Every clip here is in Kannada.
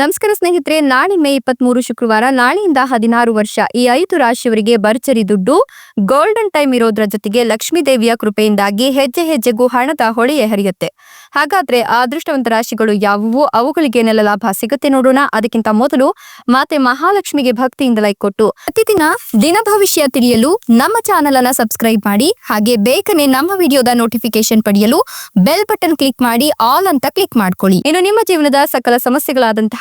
ನಮಸ್ಕಾರ ಸ್ನೇಹಿತರೆ, ನಾಳೆ ಮೇ ಇಪ್ಪತ್ಮೂರು ಶುಕ್ರವಾರ, ನಾಳೆಯಿಂದ ಹದಿನಾರು ವರ್ಷ, ಈ ಐದು ರಾಶಿಯವರಿಗೆ ಭರ್ಜರಿ ದುಡ್ಡು ಗೋಲ್ಡನ್ ಟೈಮ್ ಇರೋದ್ರ ಜೊತೆಗೆ ಲಕ್ಷ್ಮೀ ದೇವಿಯ ಕೃಪೆಯಿಂದಾಗಿ ಹೆಜ್ಜೆ ಹೆಜ್ಜೆಗೂ ಹಣದ ಹೊಳೆಯೇ ಹರಿಯುತ್ತೆ. ಹಾಗಾದ್ರೆ ಆ ಅದೃಷ್ಟವಂತ ರಾಶಿಗಳು ಯಾವುವು? ಅವುಗಳಿಗೆ ಏನೆಲ್ಲ ಲಾಭ ಸಿಗುತ್ತೆ ನೋಡೋಣ. ಅದಕ್ಕಿಂತ ಮೊದಲು ಮಾತೆ ಮಹಾಲಕ್ಷ್ಮಿಗೆ ಭಕ್ತಿಯಿಂದ ಲೈಕ್ ಕೊಟ್ಟು ಪ್ರತಿದಿನ ದಿನ ಭವಿಷ್ಯ ತಿಳಿಯಲು ನಮ್ಮ ಚಾನೆಲ್ ಅನ್ನ ಸಬ್ಸ್ಕ್ರೈಬ್ ಮಾಡಿ, ಹಾಗೆ ಬೇಗನೆ ನಮ್ಮ ವಿಡಿಯೋದ ನೋಟಿಫಿಕೇಶನ್ ಪಡೆಯಲು ಬೆಲ್ ಬಟನ್ ಕ್ಲಿಕ್ ಮಾಡಿ ಆಲ್ ಅಂತ ಕ್ಲಿಕ್ ಮಾಡ್ಕೊಳ್ಳಿ. ಇನ್ನು ನಿಮ್ಮ ಜೀವನದ ಸಕಲ ಸಮಸ್ಯೆಗಳಾದಂತಹ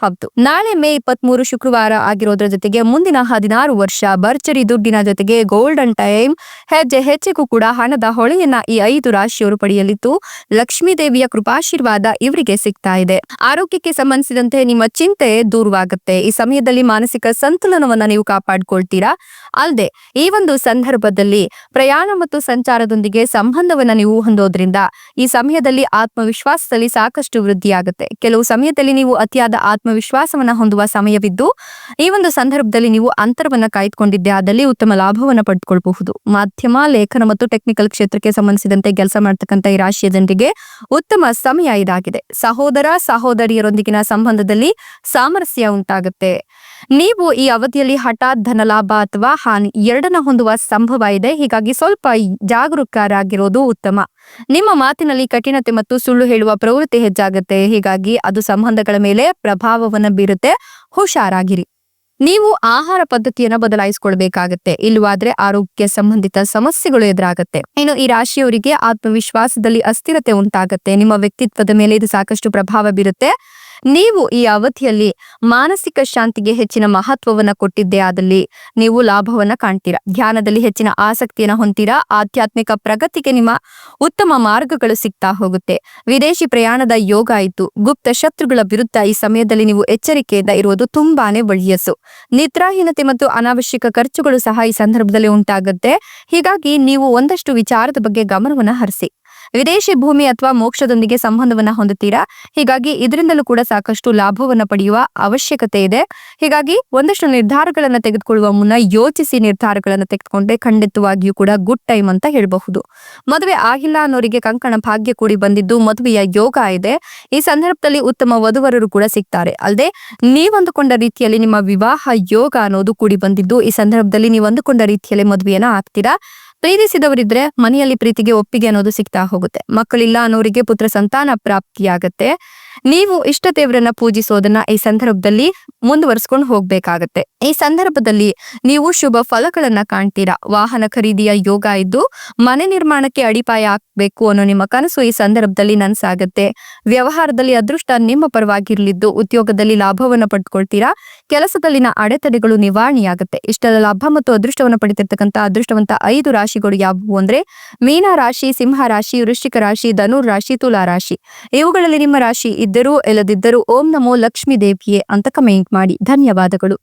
ಹೌದು. ನಾಳೆ ಮೇ ಇಪ್ಪತ್ಮೂರು ಶುಕ್ರವಾರ ಆಗಿರೋದ್ರ ಜೊತೆಗೆ ಮುಂದಿನ ಹದಿನಾರು ವರ್ಷ ಭರ್ಜರಿ ದುಡ್ಡಿನ ಜೊತೆಗೆ ಗೋಲ್ಡನ್ ಟೈಮ್ ಹೆಜ್ಜೆ ಹೆಚ್ಚಿಗೂ ಕೂಡ ಹಣದ ಹೊಳೆಯನ್ನ ಈ ಐದು ರಾಶಿಯವರು ಪಡೆಯಲಿದ್ದು ಲಕ್ಷ್ಮೀ ದೇವಿಯ ಕೃಪಾಶೀರ್ವಾದ ಇವರಿಗೆ ಸಿಗ್ತಾ ಇದೆ. ಆರೋಗ್ಯಕ್ಕೆ ಸಂಬಂಧಿಸಿದಂತೆ ನಿಮ್ಮ ಚಿಂತೆ ದೂರವಾಗುತ್ತೆ. ಈ ಸಮಯದಲ್ಲಿ ಮಾನಸಿಕ ಸಂತುಲನವನ್ನ ನೀವು ಕಾಪಾಡ್ಕೊಳ್ತೀರಾ? ಅಲ್ಲದೆ ಈ ಒಂದು ಸಂದರ್ಭದಲ್ಲಿ ಪ್ರಯಾಣ ಮತ್ತು ಸಂಚಾರದೊಂದಿಗೆ ಸಂಬಂಧವನ್ನ ನೀವು ಹೊಂದೋದ್ರಿಂದ ಈ ಸಮಯದಲ್ಲಿ ಆತ್ಮವಿಶ್ವಾಸದಲ್ಲಿ ಸಾಕಷ್ಟು ವೃದ್ಧಿಯಾಗುತ್ತೆ. ಕೆಲವು ಸಮಯದಲ್ಲಿ ನೀವು ಅತಿಯಾದ ಆತ್ಮವಿಶ್ವಾಸವನ್ನ ಹೊಂದುವ ಸಮಯವಿದ್ದು, ಈ ಒಂದು ಸಂದರ್ಭದಲ್ಲಿ ನೀವು ಅಂತರವನ್ನ ಕಾಯ್ದುಕೊಂಡಿದ್ದೆ ಆದಲ್ಲಿ ಉತ್ತಮ ಲಾಭವನ್ನ ಪಡೆದುಕೊಳ್ಳಬಹುದು ಮಾಧ್ಯಮ, ಲೇಖನ ಮತ್ತು ಟೆಕ್ನಿಕಲ್ ಕ್ಷೇತ್ರಕ್ಕೆ ಸಂಬಂಧಿಸಿದಂತೆ ಕೆಲಸ ಮಾಡ್ತಕ್ಕಂಥ ಈ ರಾಶಿಯ ಜನರಿಗೆ ಉತ್ತಮ ಸಮಯ ಇದಾಗಿದೆ. ಸಹೋದರ, ಸಹೋದರಿಯರೊಂದಿಗಿನ ಸಂಬಂಧದಲ್ಲಿ ಸಾಮರಸ್ಯ ಉಂಟಾಗುತ್ತೆ. ನೀವು ಈ ಅವಧಿಯಲ್ಲಿ ಹಠಾತ್ ಧನಲಾಭ ಅಥವಾ ಹಾನಿ ಎರಡನ್ನ ಹೊಂದುವ ಸಂಭವ ಇದೆ. ಹೀಗಾಗಿ ಸ್ವಲ್ಪ ಜಾಗರೂಕರಾಗಿರೋದು ಉತ್ತಮ. ನಿಮ್ಮ ಮಾತಿನಲ್ಲಿ ಕಠಿಣತೆ ಮತ್ತು ಸುಳ್ಳು ಹೇಳುವ ಪ್ರವೃತ್ತಿ ಹೆಚ್ಚಾಗುತ್ತೆ. ಹೀಗಾಗಿ ಅದು ಸಂಬಂಧಗಳ ಮೇಲೆ ಪ್ರಭಾವವನ್ನು ಬೀರುತ್ತೆ. ಹುಷಾರಾಗಿರಿ. ನೀವು ಆಹಾರ ಪದ್ಧತಿಯನ್ನ ಬದಲಾಯಿಸಿಕೊಳ್ಬೇಕಾಗತ್ತೆ. ಇಲ್ಲವಾದ್ರೆ ಆರೋಗ್ಯ ಸಂಬಂಧಿತ ಸಮಸ್ಯೆಗಳು ಎದುರಾಗತ್ತೆ. ಇನ್ನು ಈ ರಾಶಿಯವರಿಗೆ ಆತ್ಮವಿಶ್ವಾಸದಲ್ಲಿ ಅಸ್ಥಿರತೆ ಉಂಟಾಗತ್ತೆ. ನಿಮ್ಮ ವ್ಯಕ್ತಿತ್ವದ ಮೇಲೆ ಇದು ಸಾಕಷ್ಟು ಪ್ರಭಾವ ಬೀರುತ್ತೆ. ನೀವು ಈ ಅವಧಿಯಲ್ಲಿ ಮಾನಸಿಕ ಶಾಂತಿಗೆ ಹೆಚ್ಚಿನ ಮಹತ್ವವನ್ನ ಕೊಟ್ಟಿದ್ದೇ ಆದಲ್ಲಿ ನೀವು ಲಾಭವನ್ನ ಕಾಣ್ತೀರಾ? ಧ್ಯಾನದಲ್ಲಿ ಹೆಚ್ಚಿನ ಆಸಕ್ತಿಯನ್ನು ಹೊಂತೀರಾ ಆಧ್ಯಾತ್ಮಿಕ ಪ್ರಗತಿಗೆ ನಿಮ್ಮ ಉತ್ತಮ ಮಾರ್ಗಗಳು ಸಿಗ್ತಾ ಹೋಗುತ್ತೆ. ವಿದೇಶಿ ಪ್ರಯಾಣದ ಯೋಗ ಆಯಿತು. ಗುಪ್ತ ಶತ್ರುಗಳ ವಿರುದ್ಧ ಈ ಸಮಯದಲ್ಲಿ ನೀವು ಎಚ್ಚರಿಕೆಯಿಂದ ಇರುವುದು ತುಂಬಾನೇ ಒಳ್ಳೆಯಸು. ನಿದ್ರಾಹೀನತೆ ಮತ್ತು ಅನಾವಶ್ಯಕ ಖರ್ಚುಗಳು ಸಹ ಈ ಸಂದರ್ಭದಲ್ಲಿ ಉಂಟಾಗುತ್ತೆ. ಹೀಗಾಗಿ ನೀವು ಒಂದಷ್ಟು ವಿಚಾರದ ಬಗ್ಗೆ ಗಮನವನ್ನ ಹರಿಸಿ. ವಿದೇಶಿ ಭೂಮಿ ಅಥವಾ ಮೋಕ್ಷದೊಂದಿಗೆ ಸಂಬಂಧವನ್ನ ಹೊಂದುತ್ತೀರಾ? ಹೀಗಾಗಿ ಇದರಿಂದಲೂ ಕೂಡ ಸಾಕಷ್ಟು ಲಾಭವನ್ನ ಪಡೆಯುವ ಅವಶ್ಯಕತೆ ಇದೆ. ಹೀಗಾಗಿ ಒಂದಷ್ಟು ನಿರ್ಧಾರಗಳನ್ನ ತೆಗೆದುಕೊಳ್ಳುವ ಮುನ್ನ ಯೋಚಿಸಿ ನಿರ್ಧಾರಗಳನ್ನ ತೆಗೆದುಕೊಂಡ್ರೆ ಖಂಡಿತವಾಗಿಯೂ ಕೂಡ ಗುಡ್ ಟೈಮ್ ಅಂತ ಹೇಳಬಹುದು. ಮದುವೆ ಆಗಿಲ್ಲ ಅನ್ನೋರಿಗೆ ಕಂಕಣ ಭಾಗ್ಯ ಕೂಡಿ ಬಂದಿದ್ದು ಮದುವೆಯ ಯೋಗ ಇದೆ. ಈ ಸಂದರ್ಭದಲ್ಲಿ ಉತ್ತಮ ವಧುವರರು ಕೂಡ ಸಿಗ್ತಾರೆ. ಅಲ್ಲದೆ ನೀವಂದುಕೊಂಡ ರೀತಿಯಲ್ಲಿ ನಿಮ್ಮ ವಿವಾಹ ಯೋಗ ಅನ್ನೋದು ಕೂಡಿ ಬಂದಿದ್ದು ಈ ಸಂದರ್ಭದಲ್ಲಿ ನೀವು ಅಂದುಕೊಂಡ ರೀತಿಯಲ್ಲಿ ಮದುವೆಯನ್ನ ಆಗ್ತೀರಾ? ಪ್ರೀತಿಸಿದವರಿದ್ರೆ ಮನೆಯಲ್ಲಿ ಪ್ರೀತಿಗೆ ಒಪ್ಪಿಗೆ ಅನ್ನೋದು ಸಿಗ್ತಾ ಹೋಗುತ್ತೆ. ಮಕ್ಕಳಿಲ್ಲ ಅನ್ನೋರಿಗೆ ಪುತ್ರ ಸಂತಾನ ಪ್ರಾಪ್ತಿಯಾಗತ್ತೆ. ನೀವು ಇಷ್ಟ ದೇವರನ್ನ ಪೂಜಿಸೋದನ್ನ ಈ ಸಂದರ್ಭದಲ್ಲಿ ಮುಂದುವರಿಸ್ಕೊಂಡು ಹೋಗ್ಬೇಕಾಗತ್ತೆ. ಈ ಸಂದರ್ಭದಲ್ಲಿ ನೀವು ಶುಭ ಫಲಗಳನ್ನ ಕಾಣ್ತೀರಾ? ವಾಹನ ಖರೀದಿಯ ಯೋಗ ಇದ್ದು ಮನೆ ನಿರ್ಮಾಣಕ್ಕೆ ಅಡಿಪಾಯ ಹಾಕ್ಬೇಕು ಅನ್ನೋ ನಿಮ್ಮ ಕನಸು ಈ ಸಂದರ್ಭದಲ್ಲಿ ನನ್ಸಾಗತ್ತೆ. ವ್ಯವಹಾರದಲ್ಲಿ ಅದೃಷ್ಟ ನಿಮ್ಮ ಪರವಾಗಿರ್ಲಿದ್ದು ಉದ್ಯೋಗದಲ್ಲಿ ಲಾಭವನ್ನ ಪಡ್ಕೊಳ್ತೀರಾ? ಕೆಲಸದಲ್ಲಿನ ಅಡೆತಡೆಗಳು ನಿವಾರಣೆಯಾಗುತ್ತೆ. ಇಷ್ಟದ ಲಾಭ ಮತ್ತು ಅದೃಷ್ಟವನ್ನು ಪಡೆದಿರ್ತಕ್ಕಂಥ ಅದೃಷ್ಟವಂತ ಐದು ರಾಶಿಗಳು ಯಾವುವು ಅಂದ್ರೆ ಮೀನ ರಾಶಿ ಸಿಂಹ ರಾಶಿ ವೃಶ್ಚಿಕ ರಾಶಿ, ಧನುರ್ ರಾಶಿ, ತುಲಾ ರಾಶಿ. ಇವುಗಳಲ್ಲಿ ನಿಮ್ಮ ರಾಶಿ ಇದ್ದರೂ ಇಲ್ಲದಿದ್ದರೂ ಓಂ ನಮೋ ಲಕ್ಷ್ಮೀ ದೇವಿಯೇ ಅಂತ ಕಮೆಂಟ್ ಮಾಡಿ. ಧನ್ಯವಾದಗಳು.